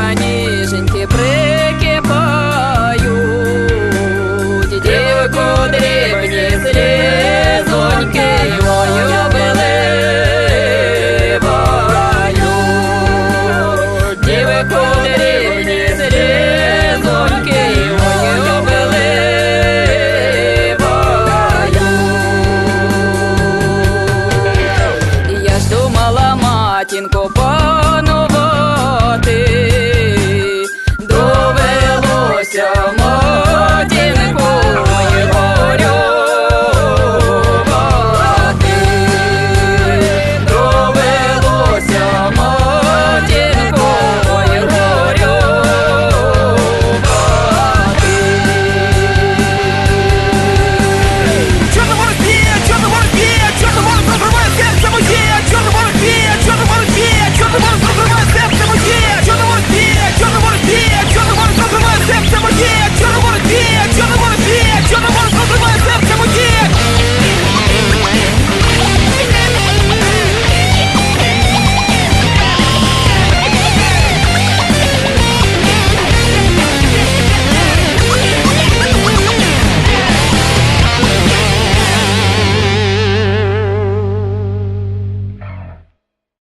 вуха ніженькі прикипають, дівку дрібні слізоньки мою обливають, дівку дрібні слізоньки мою обливають. Я ж думала матінко.